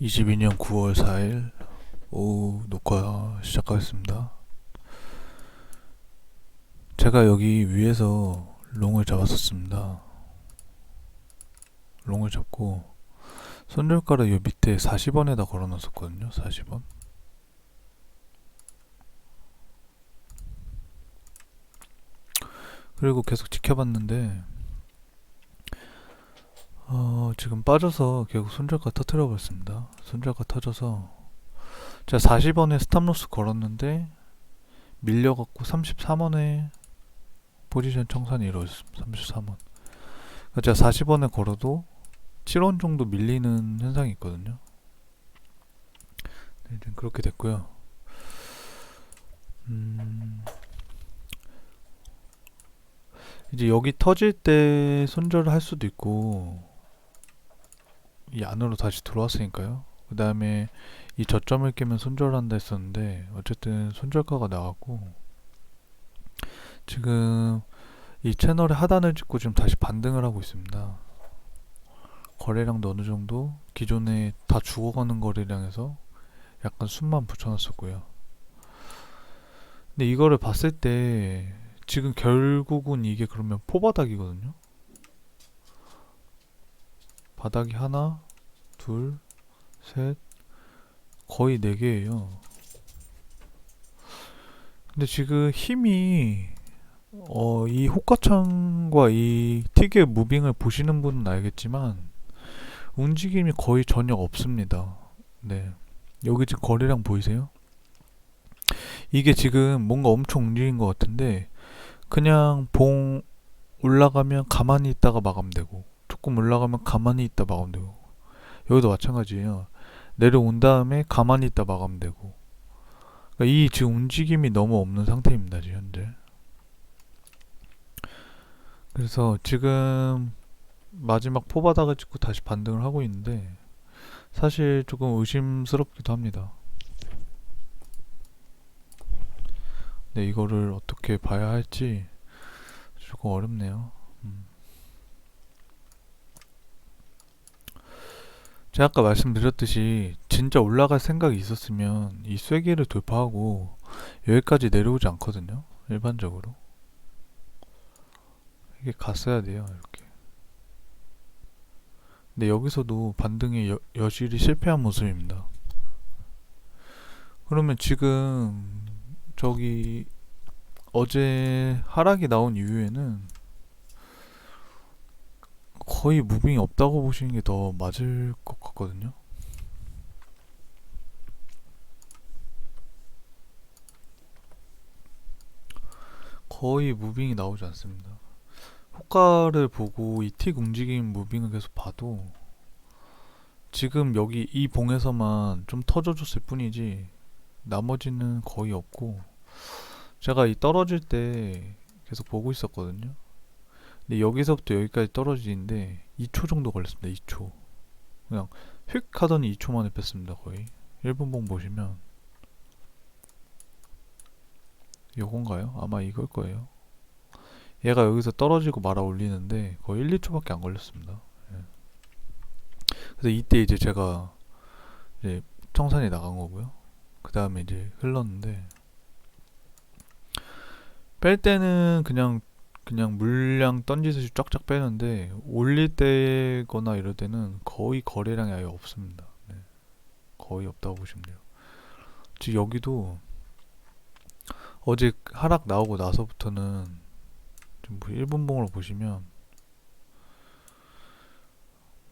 22년 9월 4일 오후 녹화 시작하겠습니다. 제가 여기 위에서 롱을 잡았었습니다. 롱을 잡고 손절가를 요 밑에 40원에다 걸어 놨었거든요. 40원. 그리고 계속 지켜봤는데 어, 지금 빠져서 결국 손절가 터트려 버렸습니다. 손절가 터져서 제가 40원에 스탑로스 걸었는데 밀려갖고 33원에 포지션 청산이 이루어졌습니다. 33원. 그러니까 제가 40원에 걸어도 7원 정도 밀리는 현상이 있거든요. 네, 이제 그렇게 됐고요. 음, 이제 여기 터질 때 손절을 할 수도 있고 이 안으로 다시 들어왔으니까요. 그 다음에 이 저점을 깨면 손절한다 했었는데 어쨌든 손절가가 나왔고 지금 이 채널의 하단을 찍고 지금 다시 반등을 하고 있습니다. 거래량도 어느 정도 기존에 다 죽어가는 거래량에서 약간 숨만 붙여놨었고요. 근데 이거를 봤을 때 지금 결국은 이게 그러면 포바닥이거든요. 바닥이 하나, 둘, 셋, 거의 네 개예요. 근데 지금 힘이 어, 이 호가창과 이 틱의 무빙을 보시는 분은 알겠지만 움직임이 거의 전혀 없습니다. 네. 여기 지금 거래량 보이세요? 이게 지금 뭔가 엄청 움직인 것 같은데 그냥 봉 올라가면 가만히 있다가 마감되고 조금 올라가면 가만히 있다 마감되고 여기도 마찬가지예요. 내려온 다음에 가만히 있다 마감 되고 그러니까 이 지금 움직임이 너무 없는 상태입니다. 지금 현재. 그래서 지금 마지막 포바닥을 찍고 다시 반등을 하고 있는데 사실 조금 의심스럽기도 합니다. 네, 이거를 어떻게 봐야 할지 조금 어렵네요. 음. 제가 아까 말씀드렸듯이 진짜 올라갈 생각이 있었으면 이 쐐기를 돌파하고 여기까지 내려오지 않거든요. 일반적으로. 이게 갔어야 돼요. 이렇게. 근데 여기서도 반등의 여, 여실히 실패한 모습입니다. 그러면 지금 저기 어제 하락이 나온 이후에는 거의 무빙이 없다고 보시는 게 더 맞을 것 같거든요. 거의 무빙이 나오지 않습니다. 호가를 보고 이 틱 움직임 무빙을 계속 봐도 지금 여기 이 봉에서만 좀 터져줬을 뿐이지 나머지는 거의 없고 제가 이 떨어질 때 계속 보고 있었거든요. 근데 여기서부터 여기까지 떨어지는데 2초 정도 걸렸습니다. 2초. 그냥 휙 하더니 2초 만에 뺐습니다. 거의. 1분봉 보시면 요건가요? 아마 이걸 거예요. 얘가 여기서 떨어지고 말아 올리는데 거의 1, 2초밖에 안 걸렸습니다. 예. 그래서 이때 이제 제가 이제 청산이 나간 거고요. 그 다음에 이제 흘렀는데 뺄 때는 그냥 그냥 물량 던지듯이 쫙쫙 빼는데 올릴 때거나 이럴 때는 거의 거래량이 아예 없습니다. 네. 거의 없다고 보시면 돼요. 지금 여기도 어제 하락 나오고 나서부터는 좀 1분봉으로 보시면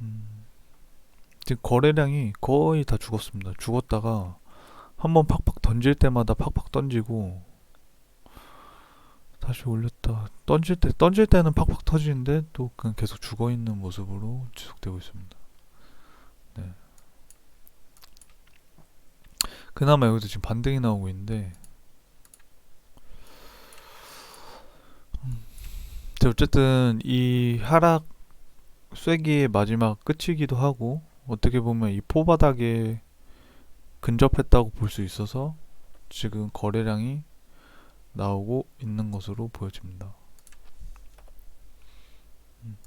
음, 지금 거래량이 거의 다 죽었습니다. 죽었다가 한번 팍팍 던질 때마다 팍팍 던지고 다시 올렸다 던질 때 던질 때는 팍팍 터지는데 또 그냥 계속 죽어 있는 모습으로 지속되고 있습니다. 네. 그나마 여기서 지금 반등이 나오고 있는데 음, 어쨌든 이 하락 쐐기의 마지막 끝이기도 하고 어떻게 보면 이 포바닥에 근접했다고 볼 수 있어서 지금 거래량이 나오고 있는 것으로 보여집니다. 음.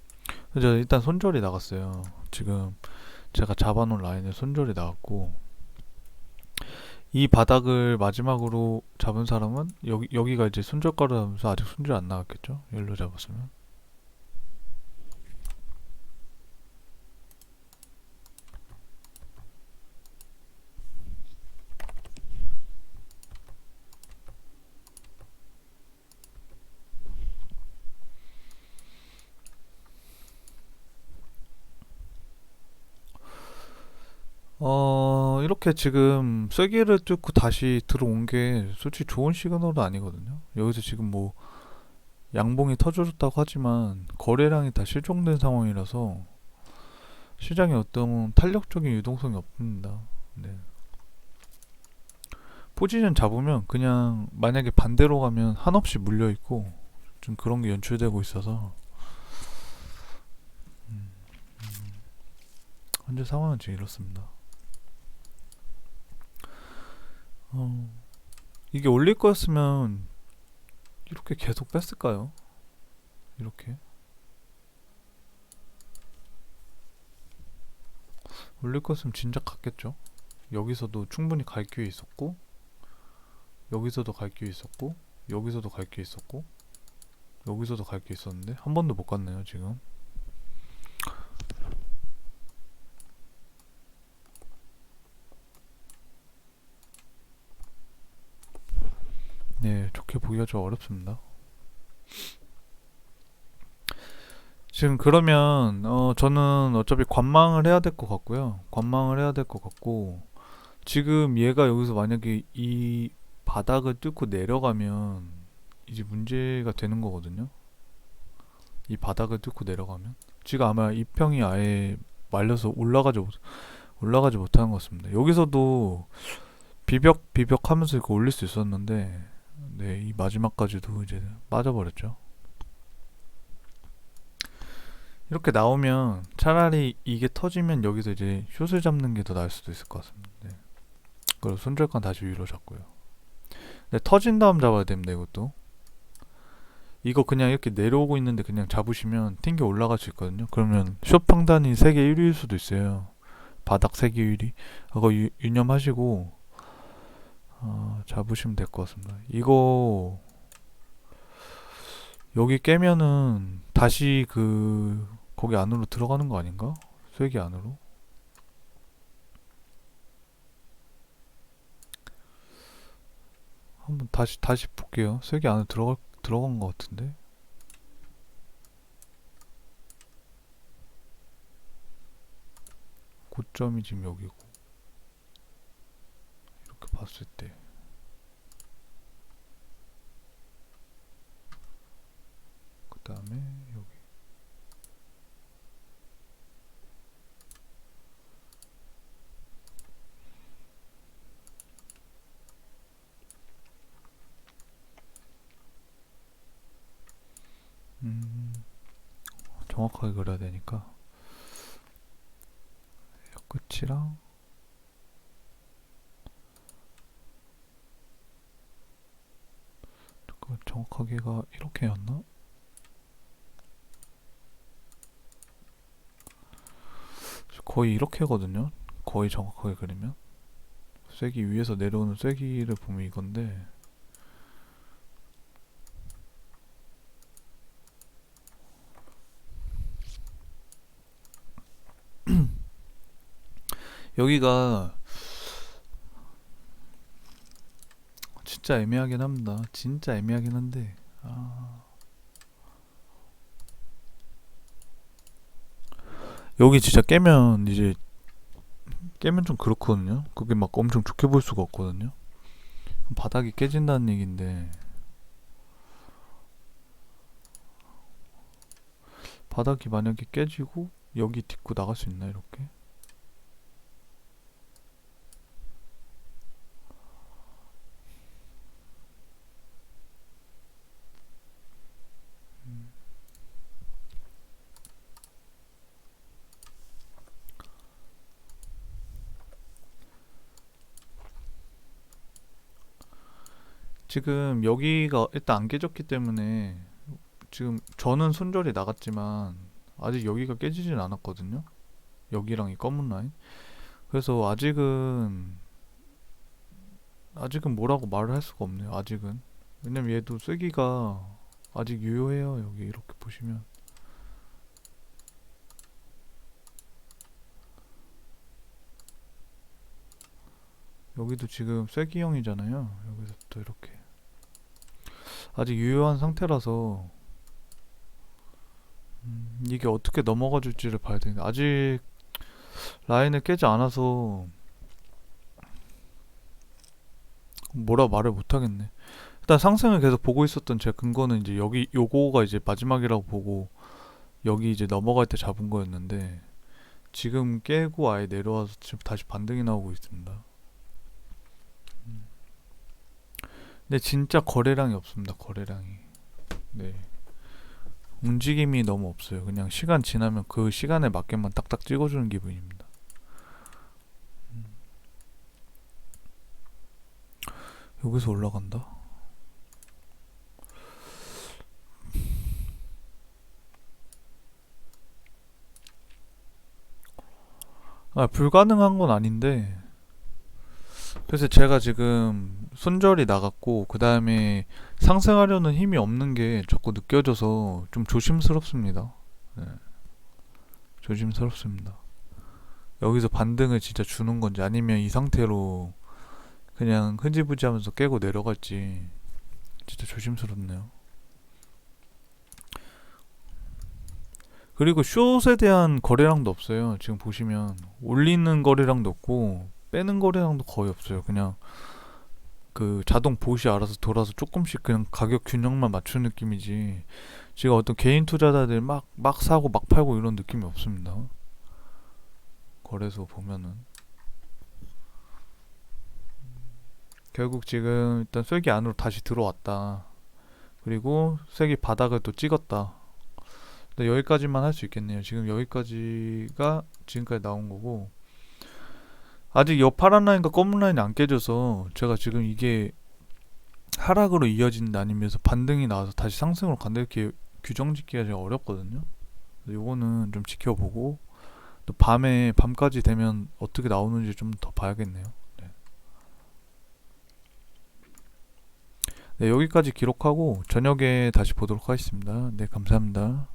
그죠? 일단 손절이 나갔어요. 지금 제가 잡아놓은 라인에 손절이 나왔고 이 바닥을 마지막으로 잡은 사람은 여기 여기가 이제 손절가로 하면서 아직 손절 안 나왔겠죠? 열로 잡았으면 어 이렇게 지금 쐐기를 뚫고 다시 들어온 게 솔직히 좋은 시그널은 아니거든요. 여기서 지금 뭐 양봉이 터져줬다고 하지만 거래량이 다 실종된 상황이라서 시장에 어떤 탄력적인 유동성이 없습니다. 네. 포지션 잡으면 그냥 만약에 반대로 가면 한없이 물려 있고 좀 그런 게 연출되고 있어서 음, 음, 현재 상황은 지금 이렇습니다. 어, 이게 올릴 거였으면 이렇게 계속 뺐을까요? 이렇게 올릴 거였으면 진작 갔겠죠. 여기서도 충분히 갈 기회 있었고 여기서도 갈 기회 있었고 여기서도 갈 기회 있었고 여기서도 갈 기회 있었는데 한 번도 못 갔네요 지금 네 좋게 보기가 좀 어렵습니다 지금 그러면 어 저는 어차피 관망을 해야 될 것 같고요 관망을 해야 될 것 같고 지금 얘가 여기서 만약에 이 바닥을 뚫고 내려가면 이제 문제가 되는 거거든요. 이 바닥을 뚫고 내려가면 지금 아마 이 평이 아예 말려서 올라가지 못 올라가지 못하는 것 같습니다. 여기서도 비벽 비벽 하면서 이거 올릴 수 있었는데 네, 이 마지막까지도 이제 빠져버렸죠. 이렇게 나오면 차라리 이게 터지면 여기서 이제 숏을 잡는 게 더 나을 수도 있을 것 같습니다. 네. 그리고 손절감 다시 위로 잡고요. 네, 터진 다음 잡아야 됩니다. 이것도. 이거 그냥 이렇게 내려오고 있는데 그냥 잡으시면 튕겨 올라갈 수 있거든요. 그러면 숏 평단이 세계 1위일 수도 있어요. 바닥 세계 1위. 그거 유, 유념하시고 어, 잡으시면 될 것 같습니다. 이거 여기 깨면은 다시 그 거기 안으로 들어가는 거 아닌가? 쐐기 안으로? 한번 다시 다시 볼게요. 쐐기 안에 들어갈 들어간 것 같은데. 고점이 지금 여기고 봤을 때. 그 다음에 여기. 음, 정확하게 그려야 되니까. 끝이랑 정확하게가 이렇게였나? 거의 이렇게거든요. 거의 정확하게 그리면 쐐기 위에서 내려오는 쐐기를 보면 이건데 여기가 진짜 애매하긴 합니다. 진짜 애매하긴 한데 아... 여기 진짜 깨면 이제 깨면 좀 그렇거든요. 그게 막 엄청 좋게 볼 수가 없거든요. 바닥이 깨진다는 얘긴데 바닥이 만약에 깨지고 여기 딛고 나갈 수 있나 이렇게? 지금 여기가 일단 안 깨졌기 때문에 지금 저는 손절이 나갔지만 아직 여기가 깨지진 않았거든요. 여기랑 이 검은 라인. 그래서 아직은 아직은 뭐라고 말을 할 수가 없네요. 아직은. 왜냐면 얘도 쐐기가 아직 유효해요. 여기 이렇게 보시면. 여기도 지금 쐐기형이잖아요. 여기서부터 이렇게. 아직 유효한 상태라서 음, 이게 어떻게 넘어가 줄지를 봐야 되는데 아직 라인을 깨지 않아서 뭐라 말을 못 하겠네. 일단 상승을 계속 보고 있었던 제 근거는 이제 여기 요거가 이제 마지막이라고 보고 여기 이제 넘어갈 때 잡은 거였는데 지금 깨고 아예 내려와서 지금 다시 반등이 나오고 있습니다. 음. 근데 진짜 거래량이 없습니다. 거래량이. 네. 움직임이 너무 없어요. 그냥 시간 지나면 그 시간에 맞게만 딱딱 찍어주는 기분입니다. 음. 여기서 올라간다. 아, 불가능한 건 아닌데. 그래서 제가 지금 손절이 나갔고, 그 다음에 상승하려는 힘이 없는 게 자꾸 느껴져서 좀 조심스럽습니다. 네. 조심스럽습니다. 여기서 반등을 진짜 주는 건지 아니면 이 상태로 그냥 흐지부지 하면서 깨고 내려갈지 진짜 조심스럽네요. 그리고 숏에 대한 거래량도 없어요. 지금 보시면 올리는 거래량도 없고 빼는 거래량도 거의 없어요. 그냥 그 자동 봇이 알아서 돌아서 조금씩 그냥 가격 균형만 맞추는 느낌이지. 지금 어떤 개인 투자자들 막 막 사고 막 팔고 이런 느낌이 없습니다. 거래소 보면은 결국 지금 일단 쐐기 안으로 다시 들어왔다. 그리고 쐐기 바닥을 또 찍었다. 근데 여기까지만 할 수 있겠네요. 지금 여기까지가 지금까지 나온 거고 아직 여 파란 라인과 검은 라인이 안 깨져서 제가 지금 이게 하락으로 이어진다 아니면서 반등이 나와서 다시 상승으로 간다 이렇게 규정 짓기가 제가 어렵거든요. 요거는 좀 지켜보고 또 밤에 밤까지 되면 어떻게 나오는지 좀 더 봐야겠네요. 네. 네, 여기까지 기록하고 저녁에 다시 보도록 하겠습니다. 네, 감사합니다.